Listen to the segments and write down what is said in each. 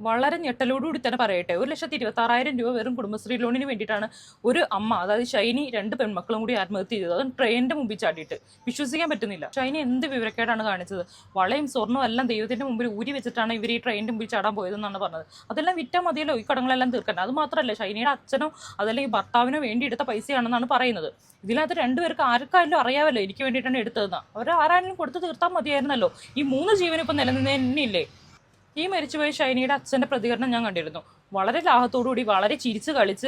വളരെ ഞെട്ടലോടുകൂടി തന്നെ പറയട്ടെ. ഒരു ലക്ഷത്തി ഇരുപത്തി ആറായിരം രൂപ വെറും കുടുംബശ്രീ ലോണിന് വേണ്ടിയിട്ടാണ് ഒരു അമ്മ അതായത് ഷൈനി രണ്ട് പെൺമക്കളും കൂടി ആത്മഹത്യ ചെയ്തത്. അതും ട്രെയിനിന്റെ മുമ്പിൽ ചാടിയിട്ട്. വിശ്വസിക്കാൻ പറ്റുന്നില്ല. ഷൈനി എന്ത് വിവരക്കേടാണ് കാണിച്ചത്? വളയും സ്വർണവും എല്ലാം ദൈവത്തിന്റെ മുമ്പിൽ ഊരി വെച്ചിട്ടാണ് ഇവർ ഈ ട്രെയിനിന്റെ മുമ്പിൽ ചാടാൻ പോയതെന്നാണ് പറഞ്ഞത്. അതെല്ലാം വിറ്റാൽ മതിയല്ലോ ഈ കടങ്ങളെല്ലാം തീർക്കാൻ. അത് മാത്രമല്ല ഷൈനിയുടെ അച്ഛനോ അതല്ലെങ്കിൽ ഭർത്താവിനോ വേണ്ടി എടുത്ത പൈസയാണെന്നാണ് പറയുന്നത്. ഇതിനകത്ത് രണ്ടുപേർക്ക് ആർക്കായാലും അറിയാമല്ലോ എനിക്ക് വേണ്ടിയിട്ടാണ് എടുത്തതെന്ന്. അവർ ആരായാലും കൊടുത്ത് തീർത്താൽ മതിയായിരുന്നല്ലോ. ഈ മൂന്ന് ജീവൻ ഇപ്പം നിലനിന്നേ ഈ മരിച്ചുപോയ ഷൈനിയുടെ അച്ഛന്റെ പ്രതികരണം ഞാൻ കണ്ടിരുന്നു. വളരെ ലാഹത്തോടുകൂടി വളരെ ചിരിച്ച് കളിച്ച്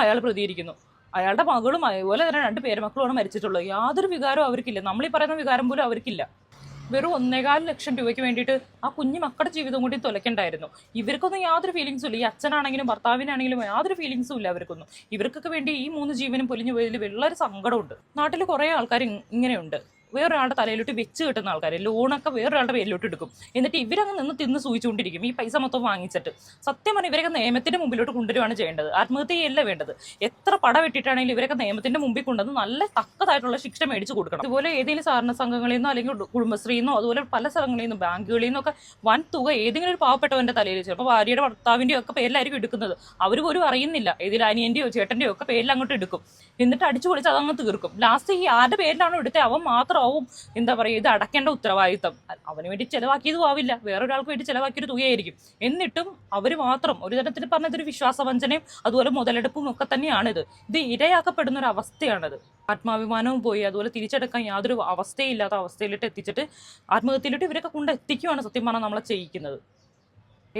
അയാൾ പ്രതികരിക്കുന്നു. അയാളുടെ മകളും അതുപോലെ തന്നെ രണ്ട് പേരമക്കളുമാണ് മരിച്ചിട്ടുള്ളത്. യാതൊരു വികാരവും അവർക്കില്ല. നമ്മൾ ഈ പറയുന്ന വികാരം പോലും അവർക്കില്ല. വെറും ഒന്നേകാൽ ലക്ഷം രൂപയ്ക്ക് വേണ്ടിയിട്ട് ആ കുഞ്ഞു മക്കളുടെ ജീവിതം കൂടി തുലയ്ക്കണ്ടായിരുന്നു. ഇവർക്കൊന്നും യാതൊരു ഫീലിങ്സും ഇല്ല. ഈ അച്ഛനാണെങ്കിലും ഭർത്താവിനാണെങ്കിലും യാതൊരു ഫീലിങ്സും ഇല്ല അവർക്കൊന്നും. ഇവർക്കൊക്കെ വേണ്ടി ഈ മൂന്ന് ജീവനും പൊലിഞ്ഞു പോയതിൽ വളരെ സങ്കടമുണ്ട്. നാട്ടിൽ കുറേ ആൾക്കാർ ഇങ്ങനെയുണ്ട്. വേറൊരാളുടെ തലയിലോട്ട് വെച്ച് കിട്ടുന്ന ആൾക്കാർ ലോണൊക്കെ വേറൊരാളുടെ പേരിലോട്ട് എടുക്കും. എന്നിട്ട് ഇവരങ്ങ് നിന്ന് തിന്ന് സൂചിച്ചുകൊണ്ടിരിക്കും. ഈ പൈസ മൊത്തം വാങ്ങിച്ചിട്ട്. സത്യം പറഞ്ഞാൽ ഇവരൊക്കെ നിയമത്തിന്റെ മുമ്പിലോട്ട് കൊണ്ടുവരുവാണ് ചെയ്യേണ്ടത്. ആത്മഹത്യയല്ല വേണ്ടത്. എത്ര പട വെട്ടിട്ടാണെങ്കിലും ഇവരൊക്കെ നിയമത്തിന്റെ മുമ്പിൽ കൊണ്ടുവന്ന് നല്ല തക്കതായിട്ടുള്ള ശിക്ഷ മേടിച്ചു കൊടുക്കണം. അതുപോലെ ഏതെങ്കിലും സഹകരണ സംഘങ്ങളിൽ നിന്നോ അല്ലെങ്കിൽ കുടു- കുടുംബശ്രീയിൽ നിന്നോ അതുപോലെ പല സ്ഥലങ്ങളിൽ നിന്നും ബാങ്കുകളിൽ നിന്നൊക്കെ വൻ തുക ഏതെങ്കിലും ഒരു പാവപ്പെട്ടവന്റെ തലയിൽ ചിലപ്പോൾ ഭാര്യയുടെ ഭർത്താവിന്റെ ഒക്കെ പേരിലായിരിക്കും എടുക്കുന്നത്. അവർ പോലും അറിയുന്നില്ല. ഏതിൽ അനിയന്റെയോ ചേട്ടന്റെയോ ഒക്കെ പേരിൽ അങ്ങോട്ട് എടുക്കും. എന്നിട്ട് അടിച്ചു പൊളിച്ച് അതങ്ങ് തീർക്കും. ലാസ്റ്റ് ഈ ആരുടെ പേരിലാണോ എടുത്തത് അവൻ മാത്രമാവും എന്താ പറയുക ഇത് അടക്കേണ്ട ഉത്തരവാദിത്തം. അവന് വേണ്ടി ചിലവാക്കിയതും ആവില്ല. വേറൊരാൾക്ക് വേണ്ടി ചിലവാക്കിയൊരു തുകയായിരിക്കും. എന്നിട്ടും അവർ മാത്രം ഒരു തരത്തിൽ പറഞ്ഞതൊരു വിശ്വാസവഞ്ചനയും അതുപോലെ മുതലെടുപ്പും ഒക്കെ തന്നെയാണിത്. ഇത് ഇരയാക്കപ്പെടുന്ന ഒരു അവസ്ഥയാണിത് ആത്മാഭിമാനവും പോയി അതുപോലെ തിരിച്ചെടുക്കാൻ യാതൊരു അവസ്ഥയില്ലാത്ത അവസ്ഥയിലോട്ട് എത്തിച്ചിട്ട് ആത്മഹത്യയിലോട്ട് ഇവരൊക്കെ കൊണ്ടെത്തിക്കുകയാണ് സത്യം പറഞ്ഞാൽ നമ്മളെ ചെയ്യിക്കുന്നത്.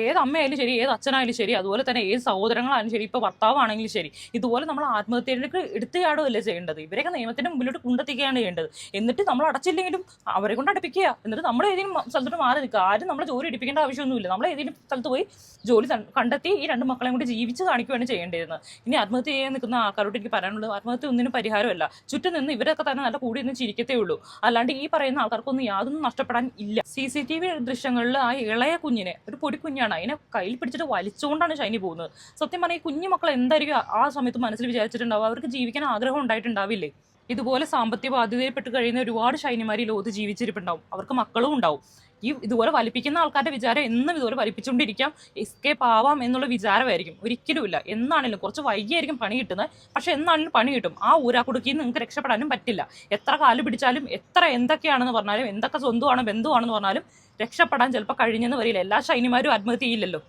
ഏത് അമ്മയായാലും ശരി ഏത് അച്ഛനായാലും ശരി അതുപോലെ തന്നെ ഏത് സഹോദരങ്ങളായാലും ശരി ഇപ്പോൾ ഭർത്താവാണെങ്കിലും ശരി ഇതുപോലെ നമ്മൾ ആത്മഹത്യയിലേക്ക് എടുത്തു ചാടുകയല്ലേ ചെയ്യേണ്ടത്? ഇവരെയൊക്കെ നിയമത്തിന്റെ മുമ്പിലോട്ട് കൊണ്ടെത്തിക്കുകയാണ് ചെയ്യേണ്ടത്. എന്നിട്ട് നമ്മൾ അടച്ചില്ലെങ്കിലും അവരെ കൊണ്ട് അടുപ്പിക്കുക. എന്നിട്ട് നമ്മൾ ഏതെങ്കിലും സ്ഥലത്തോട്ട് മാറി നിൽക്കുക. ആരും നമ്മളെ ജോലി എടുപ്പിക്കേണ്ട ആവശ്യമൊന്നുമില്ല. നമ്മൾ ഏതെങ്കിലും സ്ഥലത്ത് പോയി ജോലി കണ്ടെത്തി ഈ രണ്ട് മക്കളെയും കൂടി ജീവിച്ച് കാണിക്കുകയാണ് ചെയ്യേണ്ടിയിരുന്നത്. ഇനി ആത്മഹത്യ ചെയ്യാൻ നിൽക്കുന്ന ആൾക്കാരോട് എനിക്ക് പറയാനുള്ളത് ആത്മഹത്യ ഒന്നിനും പരിഹാരമല്ല. ചുറ്റും നിന്ന് ഇവരൊക്കെ തന്നെ നല്ല കൂടി നിന്ന് ചിരിക്കത്തേ ഉള്ളൂ. അല്ലാണ്ട് ഈ പറയുന്ന ആൾക്കാർക്കൊന്നും യാതൊന്നും നഷ്ടപ്പെടാൻ ഇല്ല. സി സി ടി വി ദൃശ്യങ്ങളിൽ ആ ഇളയ കുഞ്ഞിനെ ഒരു പൊടി കുഞ്ഞാണ് അതിനെ കയ്യിൽ പിടിച്ചിട്ട് വലിച്ചുകൊണ്ടാണ് ഷൈനി പോകുന്നത്. സത്യം പറഞ്ഞാൽ ഈ കുഞ്ഞു മക്കൾ എന്തായിരിക്കും ആ സമയത്ത് മനസ്സിൽ വിചാരിച്ചിട്ടുണ്ടാവും അവർക്ക് ജീവിക്കാൻ ആഗ്രഹം ഉണ്ടായിട്ടുണ്ടാവില്ലേ? ഇതുപോലെ സാമ്പത്തിക ബാധ്യതയിൽപ്പെട്ട് കഴിയുന്ന ഒരുപാട് ഷൈനിമാർ ഈ ലോകത്ത് ജീവിച്ചിരിപ്പുണ്ടാവും. അവർക്ക് മക്കളും ഉണ്ടാവും. ഈ ഇതുപോലെ വലിപ്പിക്കുന്ന ആൾക്കാരുടെ വിചാരം എന്നും ഇതുപോലെ വലിപ്പിച്ചുകൊണ്ടിരിക്കാം. എസ്കേപ്പ് ആവാം എന്നുള്ള വിചാരമായിരിക്കും. ഒരിക്കലുമില്ല. എന്നാണെങ്കിലും കുറച്ച് വൈകിയായിരിക്കും പണി കിട്ടുന്നത്. പക്ഷെ എന്നാണെങ്കിലും പണി കിട്ടും. ആ ഊരാക്കുടുക്കിയിൽ നിങ്ങൾക്ക് രക്ഷപ്പെടാനും പറ്റില്ല. എത്ര കാൽ പിടിച്ചാലും എത്ര എന്തൊക്കെയാണെന്ന് പറഞ്ഞാലും എന്തൊക്കെ സ്വന്തമാണ് ബന്ധുവാണെന്ന് പറഞ്ഞാലും രക്ഷപ്പെടാൻ ചിലപ്പോൾ കഴിഞ്ഞെന്ന് വരില്ല. എല്ലാ ഷൈനിമാരും ആത്മഹത്യ ചെയ്യില്ലല്ലോ